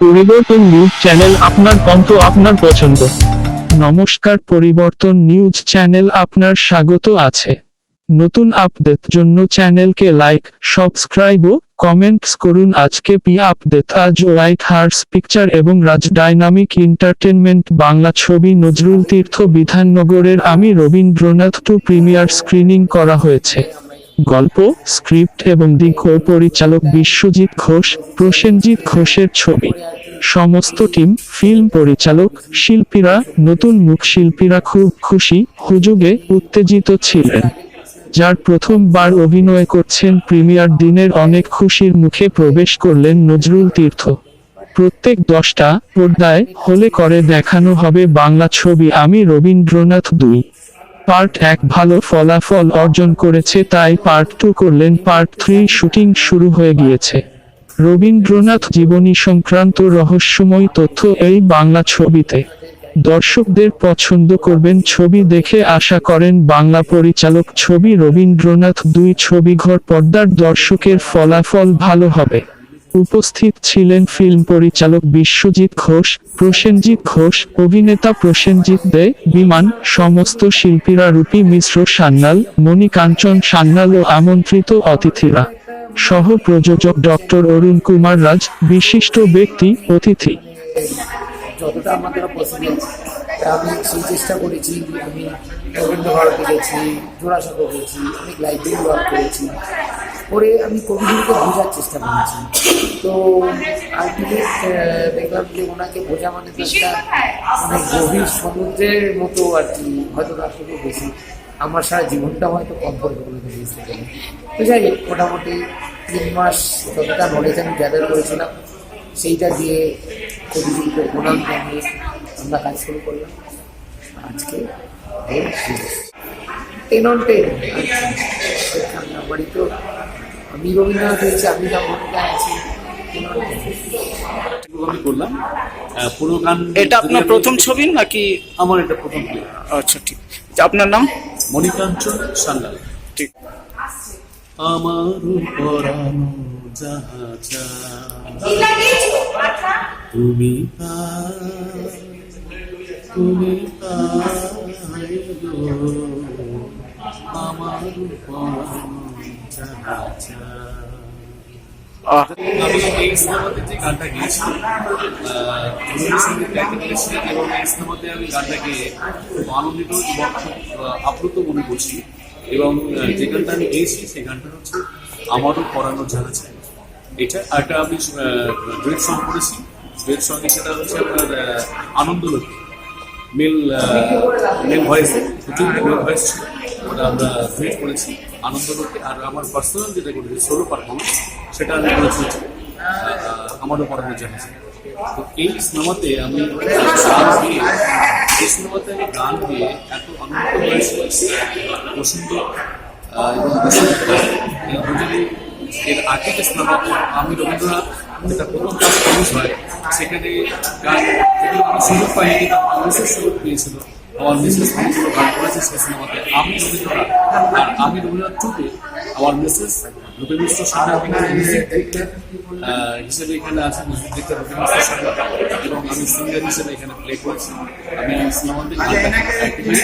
পরিবর্তন news channel আপনার কণ্ঠ আপনার পছন্দ। নমস্কার, পরিবর্তন নিউজ চ্যানেল আপনার স্বাগত আছে। নতুন আপডেট জন্য চ্যানেলকে লাইক, সাবস্ক্রাইব ও কমেন্টস করুন। আজকে পি আপডেট, আজ হোয়াইট হার্স পিকচার এবং রাজ ডাইনামিক এন্টারটেনমেন্ট বাংলা ছবি নজরুল তীর্থ বিধাননগরের আমি রবীন্দ্রনাথ টু প্রিমিয়ার স্ক্রিনিং করা হয়েছে। গল্প, স্ক্রিপ্ট এবং দীর্ঘ পরিচালক বিশ্বজিৎ ঘোষ, প্রসেনজিৎ ঘোষের ছবি। সমস্ত টিম, ফিল্ম পরিচালক, শিল্পীরা, নতুন মুখ শিল্পীরা খুব খুশি, হুজুগে উত্তেজিত ছিলেন। যার প্রথমবার অভিনয় করছেন প্রিমিয়ার দিনের অনেক খুশির মুখে প্রবেশ করলেন নজরুল তীর্থ। প্রত্যেক দশটা পর্দায় হলে করে দেখানো হবে বাংলা ছবি আমি রবীন্দ্রনাথ দুই। পার্ট এক ভালো ফলাফল অর্জন করেছে তাই পার্ট টু করলেন, পার্ট থ্রি শুটিং শুরু হয়ে গিয়েছে। রবীন্দ্রনাথ জীবনী সংক্রান্ত রহস্যময় তথ্য এই বাংলা ছবিতে। দর্শকদের পছন্দ করবেন ছবি দেখে আশা করেন বাংলা পরিচালক ছবি রবীন্দ্রনাথ দুই ছবিঘর পর্দার দর্শকের ফলাফল ভালো হবে। উপস্থিত ছিলেন ফিল্ম পরিচালক বিশ্বজিৎ ঘোষ, প্রসেনজিৎ ঘোষ, অভিনেতা প্রসেনজিৎ দে, বিমান, সমস্ত শিল্পীরা রূপী মিশ্র সান্যাল, মণিকাঞ্চন সান্যাল ও আমন্ত্রিত অতিথিরা। সহ প্রযোজক ডক্টর অরুণ কুমার রাজ, বিশিষ্ট ব্যক্তি, অতিথি। আমি সেই চেষ্টা করেছি, আমি রবীন্দ্র ভারতী গেছি জোড়াসাঁকো গেছি, অনেক লাইব্রেরি ওয়ার্ক করেছি। করে আমি কবিগুলোকে বোঝার চেষ্টা করেছি। তো আলটিমেট দেখলাম যে ওনাকে বোঝা মানে মানে গভীর সমুদ্রের মতো আর কি, হয়তো তার থেকে বেশি। আমার সারা জীবনটা হয়তো কমফোর্টেবল বুঝতে পারি তো যাই হোক, মোটামুটি তিন মাস যতটা নলেজ আমি গ্যাদার করেছিলাম, সেইটা দিয়ে কবিগুলিকে প্রণাম জানিয়ে আমরা কাজ শুরু করলাম। আজকে টেন অন টেন আমারই তো আমি রবীন্দ্রনাথ হয়েছি আমি আছি। আমি করলাম। পুরো গান এটা আপনার প্রথম ছবি নাকি? আমার এটা প্রথম প্লে আচ্ছা ঠিক। আপনার নাম? মণিকাঞ্চন সান্যাল ঠিক। আমার পরানো যাহা তুমি তুমি আমার পরানো আমি এই সিনেমাতে গানটা গেয়েছি এবং এই সিনেমাতে আমি গানটা গেয়ে খুব আনন্দিত এবং আপ্লুত মনে করছি এবং যে গানটা আমি গেয়েছি সেই গানটা হচ্ছে আমারও পড়ানো জানা চাই এটা একটা আমি ডুয়েট সং করেছি ডুয়েট সঙ্গে সেটা হচ্ছে আপনার আনন্দলক্ষ্মী মেল মেল ভয়েসে প্রচুর মেল ভয়েস ওটা আমরা ডুয়েট করেছি আনন্দলোকে আর আমার পার্সোনাল যেটা করেছি সোলো পারফরমেন্স সেটা আমি করেছি। আমারও পড়ানো জাহাজে তো এই সিনেমাতে আমি গান দিয়ে এই সিনেমাতে আমি গান দিয়ে এত আনন্দ হয়েছি বসন্ত এবং বসন্ত এর আগে যে সিনেমা, আমি রবীন্দ্রনাথ, যেটা প্রথম কাজ হয় সেখানে গান আমি সুযোগ পাইনি কিন্তু মিসেস সুযোগ পেয়েছিল। আমার মিসেস গান করেছে সেই সিনেমাতে আমি রবীন্দ্রনাথ আর আমি রবীন্দ্রনাথ টুকে আমার মিসেস মিউজিক ডিরেক্টর হিসেবে এখানে আছে মিউজিক ডিরেক্টর এবং আমি সিঙ্গার হিসেবে এখানে প্লে করেছি। আমি সিনেমাতে গানটা একেবারে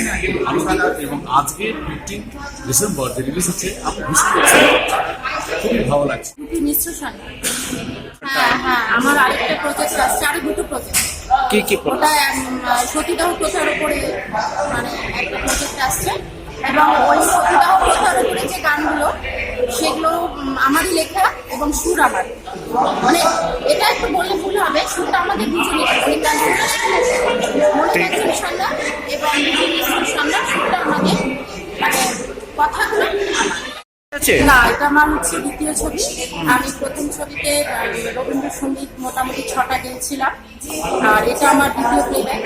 এবং আজকে ফিফটিন ডিসেম্বর যে রিলিজ হচ্ছে আমি ভীষণ। খুবই ভালো লাগছে। হ্যাঁ হ্যাঁ আমার আরেকটা প্রজেক্ট আসছে আরও দুটো প্রজেক্ট কি কি ওটা সতীদাহ প্রথার উপরে মানে একটা প্রজেক্ট আসছে। এবং ওই সতীদাহ প্রথার উপরে যে গানগুলো সেগুলো উম, আমারই লেখা এবং সুর আমার। মানে এটা একটু বললে ভুল হবে সুরটা আমাদের দুজনের মণিকাঞ্চন মণিকাঞ্চন সান্না এবং সান্না সুরটা আমাদের মানে কথাগুলো আমার। আছে না, এটা আমার হচ্ছে দ্বিতীয় ছবি। আমি প্রথম ছবিতে রবীন্দ্রসঙ্গীত মোটামুটি ছটা গেয়েছিলাম। আর এটা আমার দ্বিতীয় প্লেব্যাক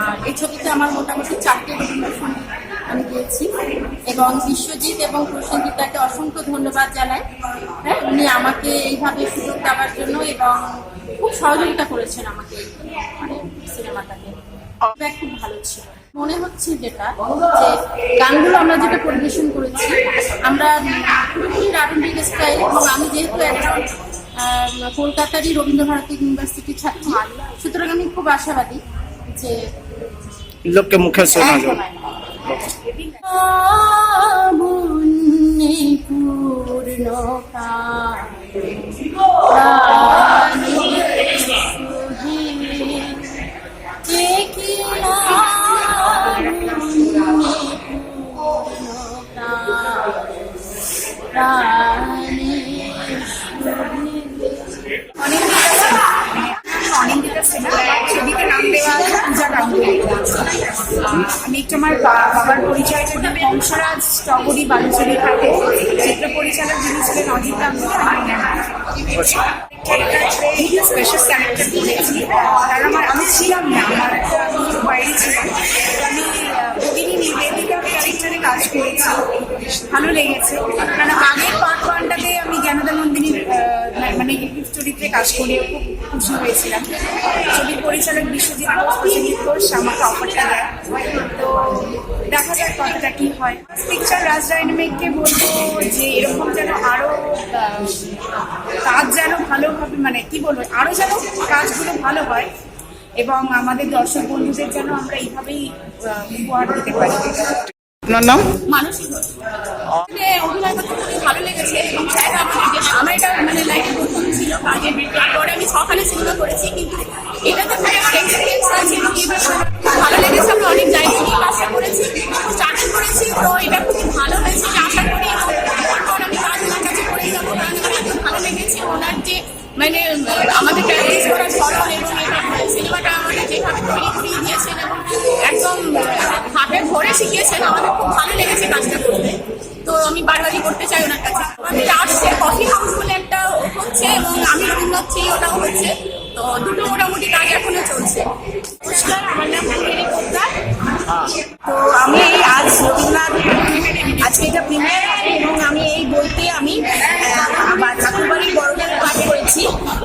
আর এই ছবিতে আমার মোটামুটি চারটে রবীন্দ্রসঙ্গীত আমি গিয়েছি। এবং বিশ্বজিৎ এবং প্রসেনজিতাকে অসংখ্য ধন্যবাদ জানাই। হ্যাঁ উনি আমাকে এইভাবে সুযোগ দেওয়ার জন্য এবং খুব সহযোগিতা করেছেন আমাকে মানে সিনেমাটাকে। খুব ভালো ছিল মনে হচ্ছে যেটা যে গানগুলো আমরা যেটা পরিবেশন করেছি আমরা পুরোপুরি রাবণ স্টাইল এবং আমি যেহেতু একজন আহ, কলকাতারই রবীন্দ্রভারতী ইউনিভার্সিটির ছাত্রী সুতরাং আমি খুব আশাবাদী যে লোককে মুখে শোনা যায় প্রাণে ছবিতে নাম দেওয়া পূজা গাঙ্গুলি আমি একটু আমার বাবার পরিচয়টা দিই বংশরাজ স্ট্রবেরি বালুচুরি থাকে, চিত্র পরিচালক যিনি ছিলেন অজিত রাম স্পেশাল আমার আমি ছিলাম না, আমার একটা বাইরে ছিলাম। আমি ক্যারেক্টারে কাজ করেছি। ভালো লেগেছে। কারণ আগের পার্ট ওয়ানটাতে আমি জ্ঞানদা নন্দিনীর মানে চরিত্রে কাজ করে খুব খুশি হয়েছিলাম। ছবির পরিচালক বিশ্বজিৎ ঘোষ ঘোষ আমাকে অফারটা দেয়। তো দেখা যাক কথাটা কি হয়। পিকচার রাজ ডাইনামিককে বলব যে এরকম যেন আরও কাজ যেন ভালোভাবে মানে কি বলব, আরও যেন কাজগুলো ভালো হয় এবং আমাদের দর্শক বন্ধুদের যেন আমরা এইভাবেই উপহার দিতে পারি। আপনার নাম? এটা মানে খুব ভালো লেগেছে আমরা অনেক কাজটা করেছি করেছি তো এটা ভালো হয়েছে আশা করি আমি কাজ ওনার কাছে করে যাব ভালো লেগেছে ওনার যে মানে আমাদের শিখিয়েছেন আমাদের খুব ভালো লেগেছে কাজটা করতে। তো আমি বারবারই করতে চাই ওনার কাছে। আমাদের আসছে কফি হাউস বলে একটা হচ্ছে এবং আমি রবীন্দ্রনাথ চেয়ে ওটাও হচ্ছে। তো দুটো মোটামুটি কাজ এখনও চলছে। নমস্কার, আমার নাম কুমারী পোদ্দার। তো আমি এই আজ রবীন্দ্রনাথ আজকে এটা প্রিমিয়ার এবং আমি এই বইতে আমি ঠাকুরবাড়ির বড়দের পাঠ করেছি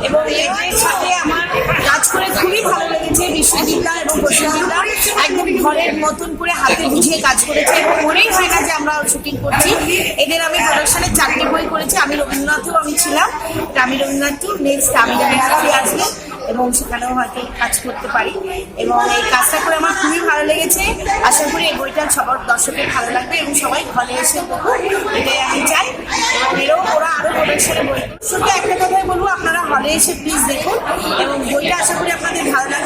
এবং এদের সাথে আমার কাজ করে খুবই ভালো লেগেছে বিশ্বজিৎদা এবং প্রসেনজিৎদা একদম ঘরের মতন করে কাজ করেছে। মনেই হয় না যে আমরা শুটিং করছি। এদের আমি প্রোডাকশনের চারটি বই করেছি। আমি রবীন্দ্রনাথেও আমি ছিলাম। আমি রবীন্দ্রনাথ টু নেক্সট আমি রবীন্দ্রনাথে আসবে। এবং সেখানেও হয়তো কাজ করতে পারি। এবং এই কাজটা করে আমার খুবই ভালো লেগেছে। আশা করি এই বইটা সবার দর্শকের ভালো লাগবে এবং সবাই হলে এসে দেখুন এটাই আমি চাই। এবং এরও ওরা আরও প্রোডাকশনে বই শুধু একটা কথাই বলব, আপনারা হলে এসে প্লিজ দেখুন। এবং বইটা আশা করি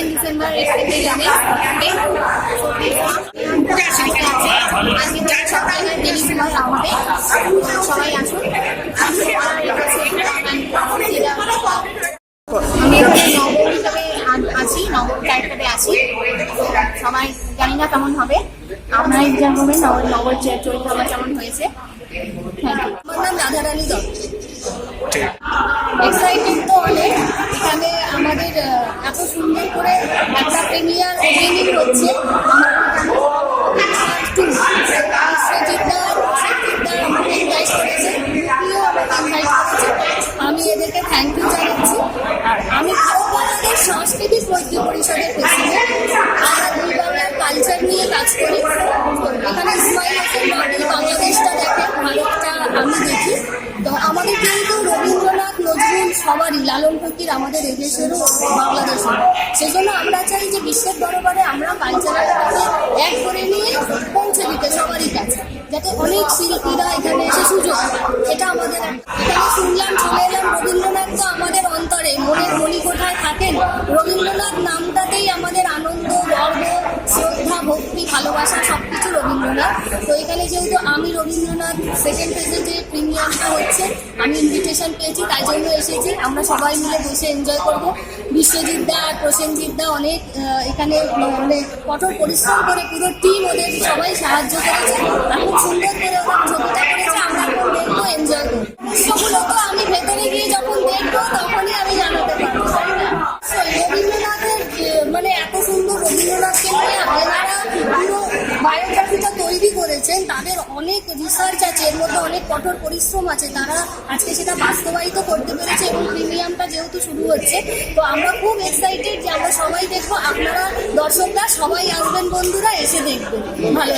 15 December it's the release okay so please come আজকে সকালে হয় হবে সবাই আসুন আমি নগর হিসাবে আছি নগর ক্যারেক্টারে আছি সবাই জানি না কেমন হবে আপনারা এক্সাম করবেন নগর নগর চরিত্র আমার কেমন হয়েছে থ্যাংক ইউ আমার নাম রাধা রানী দত্ত এক্সাইটেড তো অনেক লালন ফকির আমাদের এদেশেরও বাংলাদেশেরও সেজন্য আমরা চাই যে বিশ্বের দরবারে আমরা কালচারালটাকে এক করে নিয়ে পৌঁছে দিতে সবারই কাছে, যাতে অনেক শিল্পীরা এখানে এসে সুযোগ এটা আমাদের এখানে শুনলাম চলে এলাম, রবীন্দ্রনাথ তো আমাদের অন্তরে মনের মণিকোঠায় থাকেন। রবীন্দ্রনাথ নামটাতেই আমাদের আনন্দ, গর্ব, শ্রদ্ধা, ভক্তি, ভালোবাসা সব কিছু রবীন্দ্রনাথ। তো এখানে যেহেতু আমি রবীন্দ্রনাথ সেকেন্ড ফেজে যে হচ্ছে, আমি ইনভিটেশন পেয়েছি, তাই জন্য এসেছি। আমরা সবাই মিলে বসে এনজয় করব। বিশ্বজিৎ দা আর প্রসেনজিৎ দা অনেক এখানে মানে কঠোর পরিশ্রম করে পুরো টিম ওদের সবাই সাহায্য করেছে। খুব সুন্দর করে ওরা ছবিটা করেছে। আমরা এনজয় করব। বিশ্বগুলো তো আমি ভেতরে গিয়ে যখন দেখব তখনই করেছেন তাদের অনেক রিসার্চ আছে, এর মধ্যে অনেক কঠোর পরিশ্রম আছে। তারা আজকে সেটা বাস্তবায়িত করতে পেরেছে এবং প্রিমিয়ামটা যেহেতু শুরু হচ্ছে, তো আমরা খুব এক্সাইটেড যে আমরা সবাই দেখব, আপনারা দর্শকরা সবাই আসবেন বন্ধুরা, এসে দেখবেন। ভালো